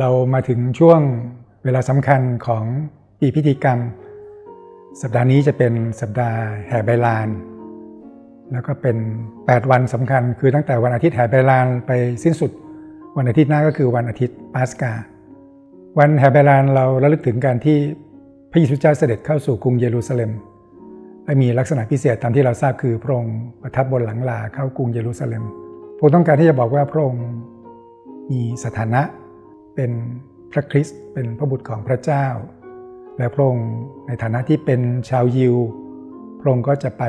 เรามาถึงช่วงเวลาสำคัญของปีพิธีกรรม สัปดาห์นี้จะเป็นสัปดาห์แห่ใบลาน แล้วก็เป็น 8 วันสำคัญ คือตั้งแต่วันอาทิตย์แห่ใบลานไปสิ้นสุด วันอาทิตย์หน้าก็คือวันอาทิตย์ปาสกา วันแห่ใบลานเราระลึกถึงการที่พระเยซูเจ้าเสด็จเข้าสู่กรุงเยรูซาเล็มและมีลักษณะพิเศษตามที่เราทราบคือพระองค์ประทับบนหลังลาเข้ากรุงเยรูซาเล็มพระองค์ต้องการที่จะบอกว่าพระองค์มีสถานะ เป็นพระคริสต์เป็นพระบุตรของพระเจ้า และพระองค์ในฐานะที่เป็นชาวยิว พระองค์ก็จะไป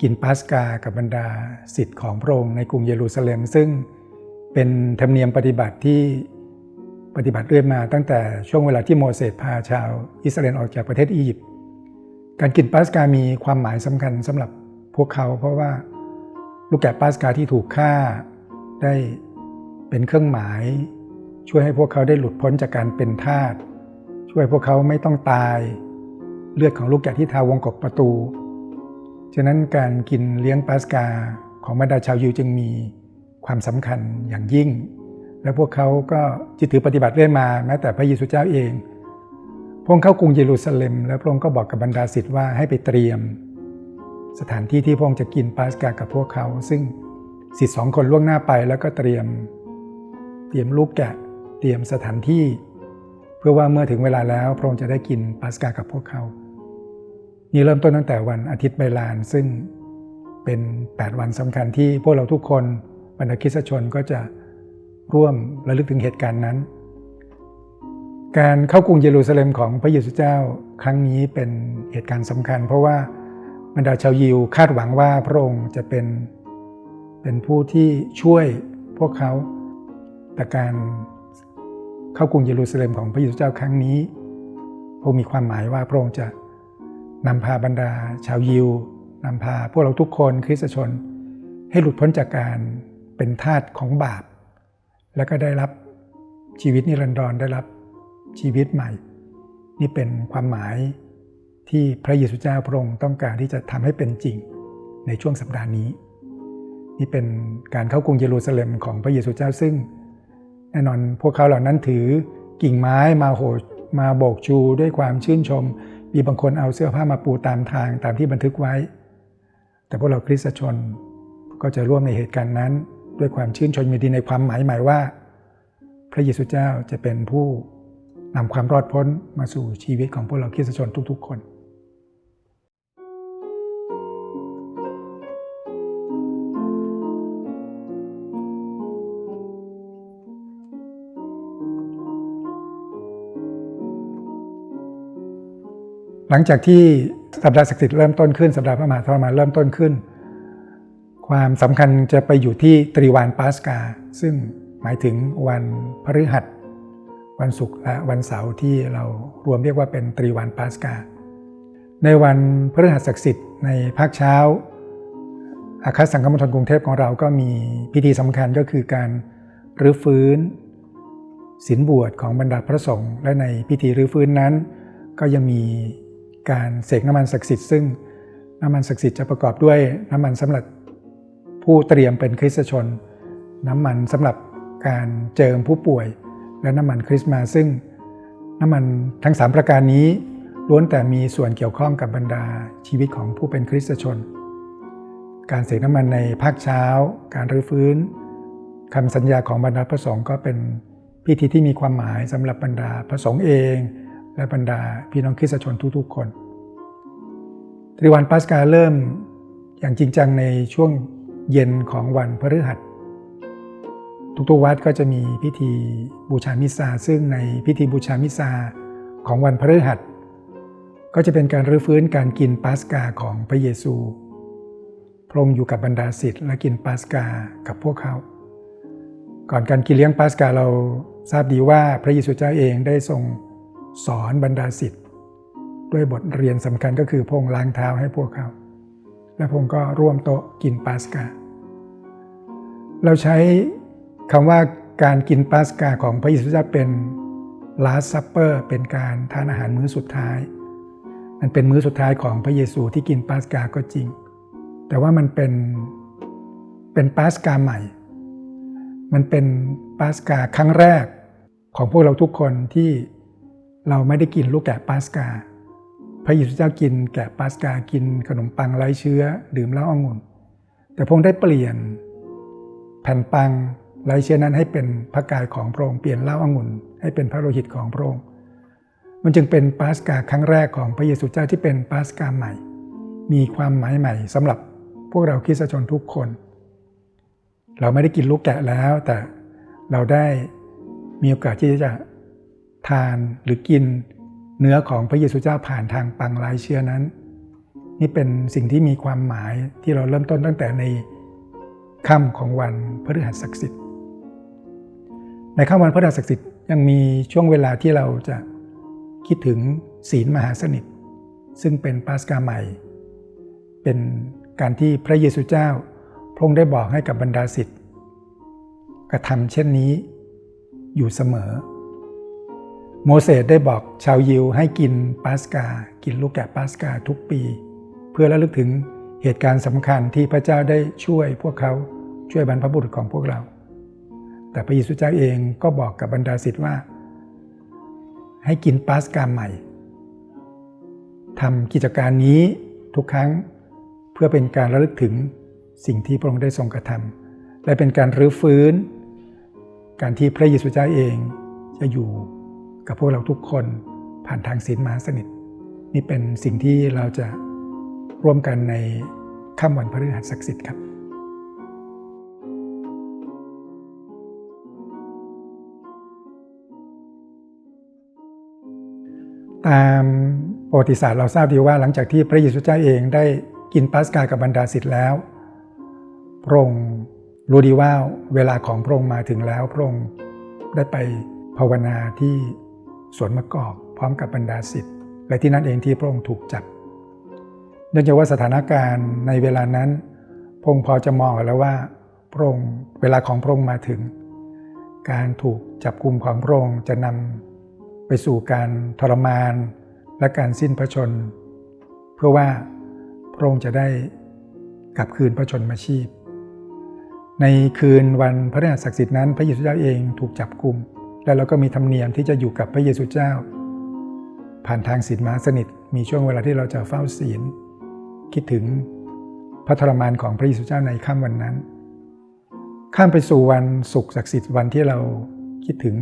กินปาสกากับบรรดาสิทธิ์ของพระองค์ในกรุงเยรูซาเล็ม ซึ่งเป็นธรรมเนียมปฏิบัติที่ปฏิบัติเรื่อยมาตั้งแต่ช่วงเวลาที่โมเสสพาชาวอิสราเอลออกจากประเทศอียิปต์การกินปาสกามีความหมายสำคัญสำหรับพวกเขา เพราะว่าลูกแกะปาสกาที่ถูกฆ่าได้เป็นเครื่องหมาย ช่วยให้พวกเขาได้หลุดพ้นจากการเป็นทาส ช่วยพวกเขาไม่ต้องตาย เลือดของลูกแกะที่ทาวงกบประตู ฉะนั้นการกินเลี้ยงปาสกาของบรรดาชาวยิวจึงมีความสำคัญอย่างยิ่ง และพวกเขาก็จิตถือปฏิบัติเรื่อยมาแม้แต่พระเยซูเจ้าเอง พระองค์เข้ากรุงเยรูซาเล็ม แล้วพระองค์ก็บอกกับบรรดาศิษย์ว่าให้ไปเตรียม สถานที่ที่พระองค์จะกินปาสกากับพวกเขา ซึ่งศิษย์สองคนล่วงหน้าไปแล้วก็เตรียม เตรียมลูกแกะ รียมสถานที่ เพื่อว่าเมื่อถึงเวลาแล้วพระองค์จะได้กินปาสกากับพวกเขานี่เริ่มต้นตั้งแต่วันอาทิตย์ใบลานซึ่งเป็น 8 วันสำคัญที่พวกเราทุกคนบรรดาคริสตชนก็จะร่วมระลึกถึงเหตุการณ์นั้น การเข้ากรุงเยรูซาเล็มของพระเยซูเจ้าครั้งนี้เป็นเหตุการณ์สำคัญ เพราะว่าบรรดาชาวยิวคาดหวังว่าพระองค์จะเป็นเป็นผู้ที่ช่วยพวกเขาแต่การ เข้ากรุงเยรูซาเล็มของพระเยซูเจ้าครั้งนี้พระองค์มีความหมายว่าพระองค์จะนำพาบรรดา ชาวยิวนำพาพวกเราทุกคนคริสตชน ให้หลุดพ้นจากการเป็นทาสของบาป แล้วก็ได้รับชีวิตนิรันดรได้รับชีวิตใหม่ นี่เป็นความหมายที่พระเยซูเจ้าพระองค์ต้องการที่จะทำให้เป็นจริงในช่วงสัปดาห์นี้ นี่เป็นการเข้ากรุงเยรูซาเล็มของพระเยซูเจ้าซึ่ง น่นอนพวกเขาเหล่านั้นถือกิ่งไม้มาโหมาโบกชูด้วยความชื่นชม มีบางคนเอาเสื้อผ้ามาปูตามทางตามที่บันทึกไว้ แต่พวกเราคริสตชนก็จะร่วมในเหตุการณ์นั้น ด้วยความชื่นชมยินดีในความหมายหมายว่า พระเยซูเจ้าจะเป็นผู้นำความรอดพ้นมาสู่ชีวิตของพวกเราคริสตชนทุก ๆ คน หลังจากที่สัปดาห์ศักดิ์สิทธิ์เริ่มต้นขึ้นสัปดาห์พระมหาทรมาเริ่มต้นขึ้น ความสำคัญจะไปอยู่ที่ตรีวานปาสกา ซึ่งหมายถึงวันพฤหัส วันศุกร์และวันเสาร์ที่เรารวมเรียกว่าเป็นตรีวานปาสกา ในวันพฤหัสศักดิ์สิทธิ์ในภาคเช้า อาคาสังฆมณฑลกรุงเทพของเราก็มีพิธีสำคัญก็คือการรื้อฟื้นศีลบวชของบรรดาพระสงฆ์และในพิธีรื้อฟื้นนั้น ก็ยังมี การเสกน้ำมันศักดิ์สิทธิ์ซึ่งน้ำมันศักดิ์สิทธิ์จะประกอบด้วยน้ำมันสำหรับผู้เตรียมเป็นคริสตชน น้ำมันสำหรับการเจิมผู้ป่วย และน้ำมันคริสต์มาซึ่ง น้ำมันทั้ง 3 ประการนี้ล้วนแต่มีส่วนเกี่ยวข้องกับบรรดาชีวิตของผู้เป็นคริสตชน การเสกน้ำมันในภาคเช้า การรื้อฟื้นคำสัญญาของบรรดาพระสงฆ์ก็เป็นพิธีที่มีความหมายสำหรับบรรดาพระสงฆ์เอง และบรรดาพี่น้องคริสตชนทุกๆ คนตรีวันปัสกาเริ่มอย่างจริงจังในช่วงเย็นของวันพฤหัส ทุกๆวัดก็จะมีพิธีบูชามิซา ซึ่งในพิธีบูชามิซาของวันพฤหัส ก็จะเป็นการรื้อฟื้นการกินปัสกาของพระเยซู พระองค์อยู่กับบรรดาศิษย์และกินปัสกากับพวกเขา ก่อนการกินเลี้ยงปัสกาเราทราบดีว่าพระเยซูเจ้าเองได้ทรง สอนบรรดาศิษย์ด้วยบทเรียนสำคัญก็คือพงล้างเท้าให้พวกเขา และพงก็ร่วมโต๊ะกินปาสกา เราใช้คำว่าการกินปาสกาของพระเยซูเจ้าเป็น last supper เป็นการทานอาหารมื้อสุดท้าย มันเป็นมื้อสุดท้ายของพระเยซูที่กินปาสกาก็จริง แต่ว่ามันเป็นเป็นปาสกาใหม่ มันเป็นปาสกาครั้งแรกของพวกเราทุกคนที่ เราไม่ได้กินลูกแกะปาสกา พระเยซูเจ้ากินแกะปาสกากินขนมปังไร้เชื้อ ดื่มเหล้าองุ่น แต่พระองค์ได้เปลี่ยนแผ่นปังไร้เชื้อนั้นให้เป็นพระกายของพระองค์เปลี่ยนเหล้าองุ่น ให้เป็นพระโลหิตของพระองค์ มันจึงเป็นปาสกาครั้งแรกของพระเยซูเจ้าที่เป็นปาสกาใหม่ มีความหมายใหม่สำหรับพวกเราคริสตชนทุกคน เราไม่ได้กินลูกแกะแล้วแต่เราได้มีโอกาสที่จะ ทานหรือกินเนื้อของพระเยซูเจ้าผ่านทางปังลายเชื้อนั้น นี่เป็นสิ่งที่มีความหมายที่เราเริ่มต้นตั้งแต่ในค่ำของวันพฤหัสศักดิ์สิทธิ์ ในค่ำวันพฤหัสศักดิ์สิทธิ์ยังมีช่วงเวลาที่เราจะคิดถึงศีลมหาสนิท ซึ่งเป็นปาสกาใหม่ เป็นการที่พระเยซูเจ้า พระองค์ได้บอกให้กับบรรดาศิษย์กระทำเช่นนี้อยู่เสมอ โมเสสได้บอกชาวยิวให้กินปาสกา กินลูกแกะปาสกาทุกปี เพื่อระลึกถึงเหตุการณ์สำคัญที่พระเจ้าได้ช่วยพวกเขาช่วยบรรพบุรุษของพวกเรา แต่พระเยซูเจ้าเองก็บอกกับบรรดาศิษย์ว่า ให้กินปาสกาใหม่ทำกิจการนี้ทุกครั้งเพื่อเป็นการระลึกถึงสิ่งที่พระองค์ได้ทรงกระทำและเป็นการรื้อฟื้น การที่พระเยซูเจ้าเองจะอยู่ กับพวกเราทุกคนผ่านทางศีลมหาสนิท นี่เป็นสิ่งที่เราจะร่วมกันในค่ำวันพฤหัสศักดิ์สิทธิ์ครับตามประวัติศาสตร์เราทราบดีว่าหลังจากที่พระเยซูเจ้าเองได้กินปัสกากับบรรดาศิษย์แล้ว พระองค์รู้ดีว่าเวลาของพระองค์มาถึงแล้ว พระองค์ได้ไปภาวนาที่ สวนมะกอกพร้อมกับบรรดาศิษย์และที่นั่นเองที่พระองค์ถูกจับเนื่องจากว่าสถานการณ์ในเวลานั้นพระองค์พอจะมองแล้วว่าพระองค์เวลาของพระองค์มาถึง การถูกจับกลุ่มของพระองค์จะนำไปสู่การทรมานและการสิ้นพระชน เพื่อว่าพระองค์จะได้กลับคืนพระชนมาชีพ ในคืนวันพระฤหัสศักดิ์สิทธิ์นั้น พระเยซูเจ้าเองถูกจับกลุ่ม แล้วเราก็มีธรรมเนียมที่จะอยู่กับพระเยซูเจ้า ผ่านทางศีลมหาสนิทมีช่วงเวลาที่เราจะเฝ้าศีล คิดถึงพระทรมานของพระเยซูเจ้าในค่ำวันนั้น ข้ามไปสู่วันศุกร์ศักดิ์สิทธิ์วันที่เราคิดถึง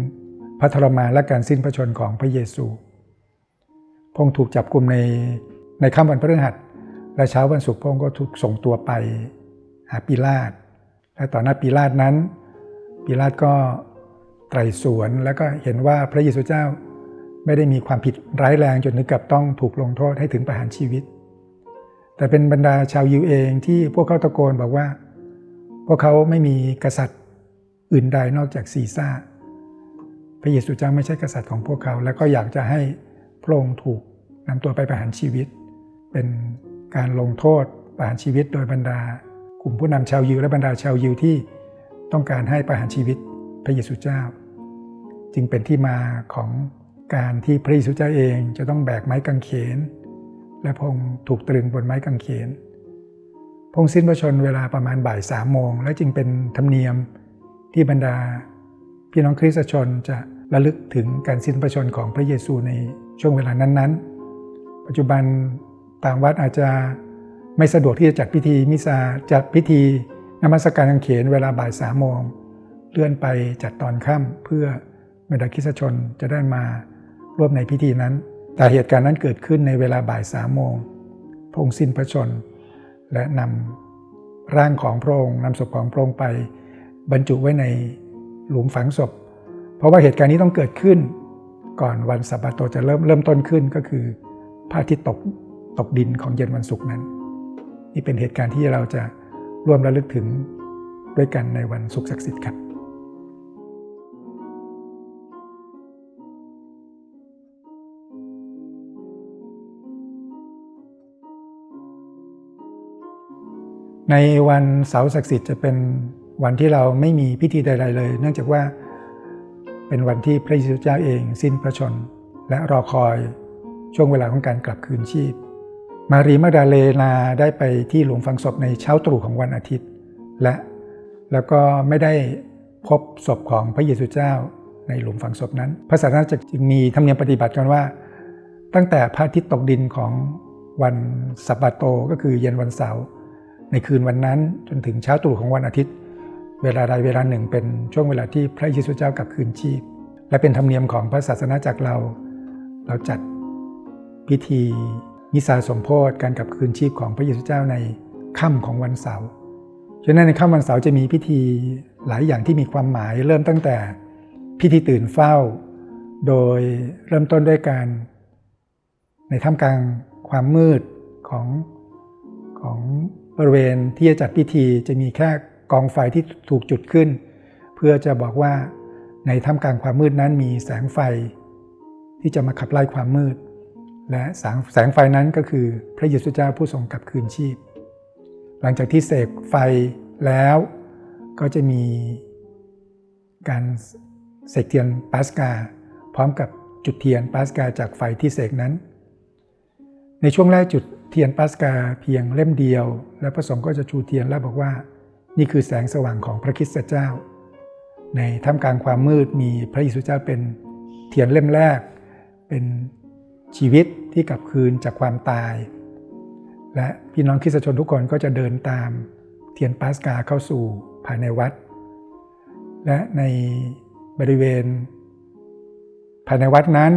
พระทรมานและการสิ้นพระชนของพระเยซูพระองถูกจับกลุ่มในในค่ำวันพฤหัสและเช้าวันศุกร์พระองก็ถูกส่งตัวไปหาปิลาตและต่อหน้าปิลาตนั้นปิลาตก็ ไตรสวนแล้วก็เห็นว่าพระเยซูเจ้าไม่ได้มีความผิดร้ายแรงจนถึงกับต้องถูกลงโทษให้ถึงประหารชีวิต แต่เป็นบรรดาชาวยิวเองที่พวกเขาตะโกนบอกว่า พวกเขาไม่มีกษัตริย์อื่นใดนอกจากซีซ่า พระเยซูเจ้าไม่ใช่กษัตริย์ของพวกเขา แล้วก็อยากจะให้พระองค์ถูกนำตัวไปประหารชีวิต เป็นการลงโทษประหารชีวิตโดยบรรดากลุ่มผู้นำชาวยิวและบรรดาชาวยิวที่ต้องการให้ประหารชีวิตพระเยซูเจ้า จึงเป็นที่มาของการที่พระเยซูเจ้าเองจะต้องแบกไม้กางเขน และพงถูกตรึงบนไม้กางเขน พงสิ้นพระชนเวลาประมาณบ่ายสามโมง และจึงเป็นธรรมเนียมที่บรรดา พี่น้องคริสตชนจะระลึกถึงการสิ้นพระชนของพระเยซูในช่วงเวลานั้นๆ ปัจจุบันต่างวัดอาจจะไม่สะดวกที่จะจัดพิธีมิซาจัดพิธีนมัสการกางเขนเวลาบ่ายสามโมงเลื่อนไปจัดตอนค่ำเพื่อ บรรดาคิสชนจะได้มาร่วมในพิธีนั้น แต่เหตุการณ์นั้นเกิดขึ้นในเวลาบ่ายสามโมงพระองค์สิ้นพระชน และนำร่างของพระองค์นำศพของพระองค์ไป บรรจุไว้ในหลุมฝังศพ เพราะว่าเหตุการณ์นี้ต้องเกิดขึ้น ก่อนวันสัปะโตจะเริ่มเริ่มต้นขึ้นก็คือพระอาทิตย์ตกตกดินของเย็นวันศุกร์นั้น นี่เป็นเหตุการณ์ที่เราจะร่วมระลึกถึงด้วยกันในวันศุกร์ศักดิ์สิทธิ์ครับ ในวันเสาร์ศักดิ์สิทธิ์จะเป็นวันที่เราไม่มีพิธีใด ๆ เลย เนื่องจากว่าเป็นวันที่พระเยซูเจ้าเองสิ้นพระชน และรอคอยช่วงเวลาของการกลับคืนชีพ มารีมาดาเลนาได้ไปที่หลุมฝังศพในเช้าตรู่ของวันอาทิตย์ และแล้วก็ไม่ได้พบศพของพระเยซูเจ้าในหลุมฝังศพนั้น พระศาสนาจึงมีธรรมเนียมปฏิบัติกันว่า ตั้งแต่พระอาทิตย์ตกดินของวันสัปบาโตก็คือเย็นวันเสาร์ ในคืนวันนั้นจนถึงเช้าตรู่ของวันอาทิตย์ เวลาใดเวลาหนึ่งเป็นช่วงเวลาที่พระเยซูเจ้ากลับคืนชีพ และเป็นธรรมเนียมของพระศาสนาจักรเรา เราจัดพิธีมิสาสมโพธิการกลับคืนชีพของพระเยซูเจ้าในค่ำของวันเสาร์ฉะนั้นในค่ำวันเสาร์จะมีพิธีหลายอย่างที่มีความหมายเริ่มตั้งแต่พิธีตื่นเฝ้า โดยเริ่มต้นด้วยการ ในท่ามกลางความมืดของของ บริเวณที่จะจัดพิธีจะมีแค่กองไฟที่ถูกจุดขึ้น เพื่อจะบอกว่าในท่ามกลางความมืดนั้นมีแสงไฟ ที่จะมาขับไล่ความมืด และแสงแสงไฟนั้นก็คือพระเยซูเจ้าผู้ทรงกลับคืนชีพ หลังจากที่เสกไฟแล้วก็จะมีการเสกเทียนปาสกา พร้อมกับจุดเทียนปาสกาจากไฟที่เสกนั้น ในช่วงแรกจุดเทียนปาสกาเพียงเล่มเดียว และพระสงฆ์ก็จะชูเทียนแล้วบอกว่า นี่คือแสงสว่างของพระคริสตเจ้า ในท่ามกลางความมืดมีพระเยซูเจ้าเป็นเทียนเล่มแรก เป็นชีวิตที่กลับคืนจากความตาย และพี่น้องคริสตชนทุกคนก็จะเดินตามเทียนปาสกาเข้าสู่ภายในวัด และในบริเวณ ภายในวัดนั้น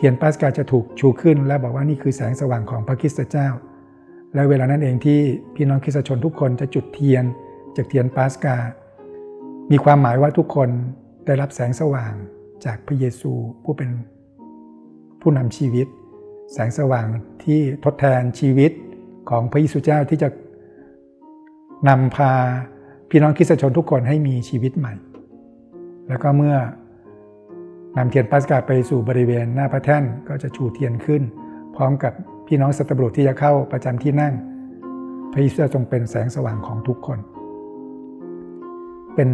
ทียนปาสกาจะถูกชูขึ้น และบอกว่านี่คือแสงสว่างของพระคริสตเจ้า และเวลานั้นเองที่พี่น้องคริสตชนทุกคนจะจุดเทียนจากเทียนปาสกา มีความหมายว่าทุกคนได้รับแสงสว่างจากพระเยซูผู้เป็นผู้นำชีวิต แสงสว่างที่ทดแทนชีวิตของพระเยซูเจ้าที่จะนำพาพี่น้องคริสตชนทุกคนให้มีชีวิตใหม่ แล้วก็เมื่อ นำเทียนปัสกาไปสู่บริเวณหน้าพระแท่นก็จะชูเทียนขึ้น พร้อมกับพี่น้องสัตบุรุษที่จะเข้าประจำที่นั่ง พระเยซูทรงเป็นแสงสว่างของทุกคน เป็น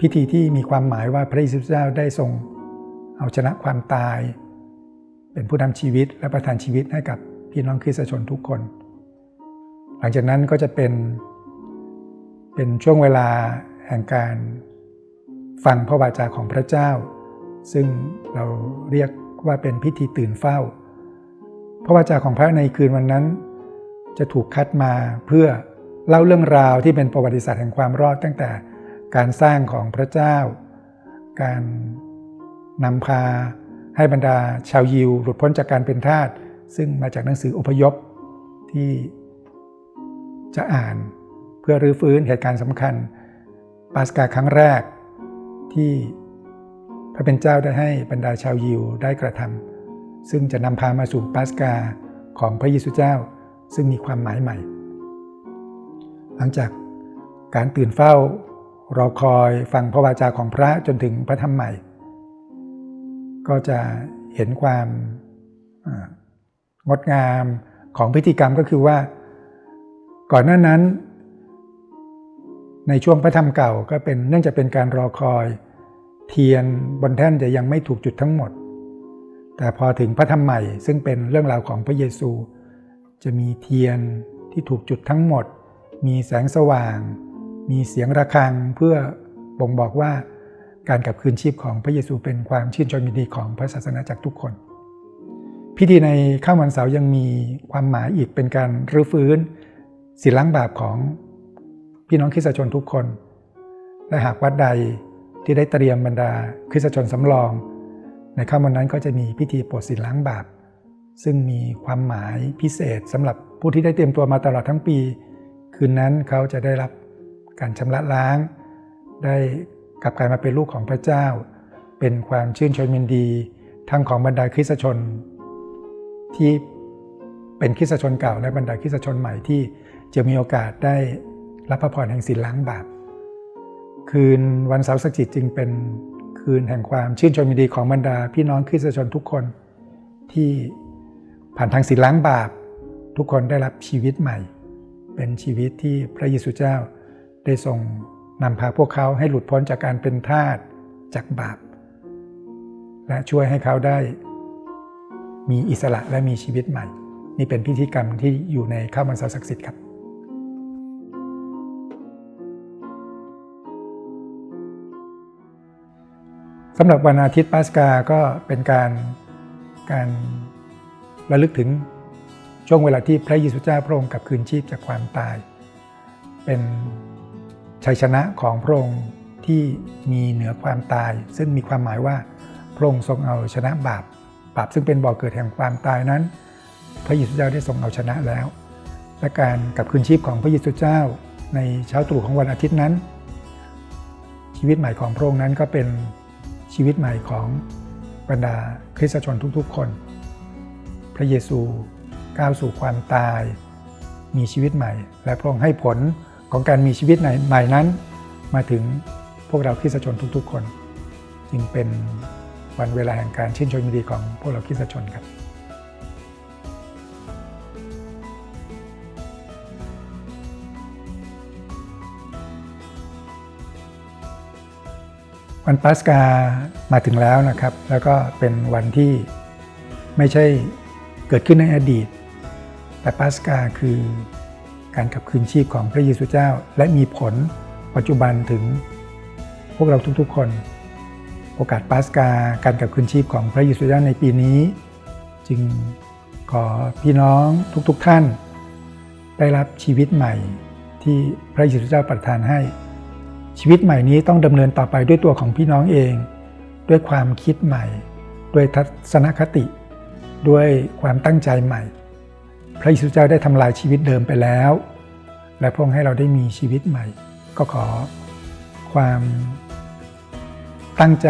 พิธีที่มีความหมายว่าพระเยซูเจ้าได้ทรงเอาชนะความตาย เป็นผู้นำชีวิตและประทานชีวิตให้กับพี่น้องคริสตชนทุกคน หลังจากนั้นก็จะเป็น เป็นช่วงเวลาแห่งการฟังพระวาจาของพระเจ้า ซึ่งเราเรียกว่าเป็นพิธีตื่นเฝ้า พระวาจาของพระในคืนวันนั้น จะถูกคัดมาเพื่อเล่าเรื่องราวที่เป็นประวัติศาสตร์แห่งความรอดตั้งแต่การสร้างของพระเจ้า การนำพาให้บรรดาชาวยิว หลุดพ้นจากการเป็นทาสซึ่งมาจากหนังสืออพยพที่จะอ่านเพื่อรื้อฟื้นเหตุการณ์สำคัญ ปาสกาครั้งแรกที่ พระเป็นเจ้าได้ให้บรรดาชาวยิวได้กระทำซึ่งจะนำพามาสู่ปาสกาของพระเยซูเจ้า ซึ่งมีความหมายใหม่ หลังจากการตื่นเฝ้า รอคอยฟังพระวาจาของพระจนถึงพระธรรมใหม่ ก็จะเห็นความงดงามของพิธีกรรมก็คือว่า ก่อนหน้านั้น ในช่วงพระธรรมเก่าก็เป็นเนื่องจากเป็นการรอคอย เทียนบนแท่นจะยังไม่ถูกจุดทั้งหมด แต่พอถึงพระธรรมใหม่ ซึ่งเป็นเรื่องราวของพระเยซู จะมีเทียนที่ถูกจุดทั้งหมด มีแสงสว่าง มีเสียงระฆังเพื่อบ่งบอกว่าการกลับคืนชีพของพระเยซูเป็นความชื่นชมยินดีของพระศาสนาจากทุกคน พิธีในข้ามวันเสาร์ยังมีความหมายอีกเป็นการรื้อฟื้นศีลล้างบาปของพี่น้องคริสตชนทุกคน และหากวัดใด ที่ได้เตรียมบรรดาคริสตชนสำรอง ในค่ำวันนั้นก็จะมีพิธีโปรดสินล้างบาปซึ่งมีความหมายพิเศษสำหรับผู้ที่ได้เตรียมตัวมาตลอดทั้งปี คืนนั้นเขาจะได้รับการชำระล้าง ได้กลับกลายมาเป็นลูกของพระเจ้า เป็นความชื่นชมยินดีทั้งของบรรดาคริสตชน ที่เป็นคริสตชนเก่าและบรรดาคริสตชนใหม่ที่จะมีโอกาสได้รับพระพรแห่งศีลล้างบาป คืนวันเสาร์สักจิตจึงเป็นคืนแห่งความชื่นชมยินดีของบรรดา พี่น้องคริสตชนทุกคนที่ผ่านทางศีลล้างบาป ทุกคนได้รับชีวิตใหม่ เป็นชีวิตที่พระเยซูเจ้าได้ทรงนำพาพวกเขาให้หลุดพ้นจากการเป็นทาสจากบาป และช่วยให้เขาได้ มีอิสระและมีชีวิตใหม่ นี่เป็นพิธีกรรมที่อยู่ในข้าวมันสาศักดิ์สิทธิ์ครับ สำหรับวันอาทิตย์ปัสกาก็เป็นการการระลึกถึงช่วงเวลาที่พระเยซูเจ้าพระองค์กลับคืนชีพจากความตาย เป็นชัยชนะของพระองค์ที่มีเหนือความตาย ซึ่งมีความหมายว่าพระองค์ทรงเอาชนะบาปบาปซึ่งเป็นบ่อเกิดแห่งความตายนั้น พระเยซูเจ้าได้ทรงเอาชนะแล้ว และการกลับคืนชีพของพระเยซูเจ้าในเช้าตรู่ของวันอาทิตย์นั้น ชีวิตใหม่ของพระองค์นั้นก็เป็น ชีวิตใหม่ของบรรดาคริสตชนทุกๆคน พระเยซูก้าวสู่ความตาย มีชีวิตใหม่ และพระองค์ให้ผลของการมีชีวิตใหม่นั้น มาถึงพวกเราคริสตชนทุกๆ คน จึงเป็นวันเวลาแห่งการชื่นชมยินดีของพวกเราคริสตชนครับ วันปัสกามาถึงแล้วนะครับ แล้วก็เป็นวันที่ไม่ใช่เกิดขึ้นในอดีต แต่ปัสกาคือการกลับคืนชีพของพระเยซูเจ้า และมีผลปัจจุบันถึงพวกเราทุกๆคน โอกาสปัสกาการกลับคืนชีพของพระเยซูเจ้าในปีนี้ จึงขอพี่น้องทุกๆท่าน ได้รับชีวิตใหม่ที่พระเยซูเจ้าประทานให้ ชีวิตใหม่นี้ต้องดำเนินต่อไปด้วยตัวของพี่น้องเอง ด้วยความคิดใหม่ ด้วยทัศนคติ ด้วยความตั้งใจใหม่ พระเยซูเจ้าได้ทำลายชีวิตเดิมไปแล้ว และพระองค์ให้เราได้มีชีวิตใหม่ ก็ขอความตั้งใจ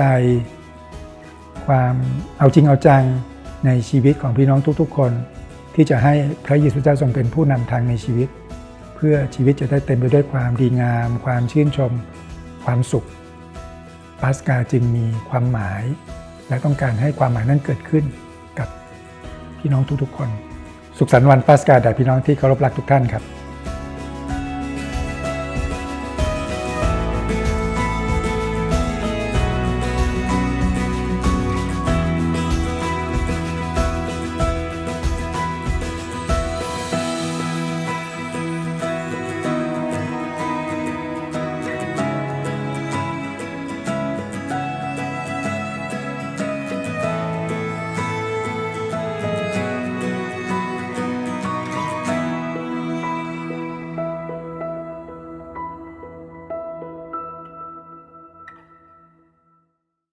ความเอาจริงเอาจังในชีวิตของพี่น้องทุกๆคน ที่จะให้พระเยซูเจ้าทรงเป็นผู้นำทางในชีวิต เพื่อชีวิตจะได้เต็มไปด้วยความดีงาม ความชื่นชม ความสุขปัสกาจึงมีความหมาย และต้องการให้ความหมายนั้นเกิดขึ้นกับพี่น้องทุกๆคน สุขสันต์วันปัสกาแด่พี่น้องที่เคารพรักทุกท่านครับ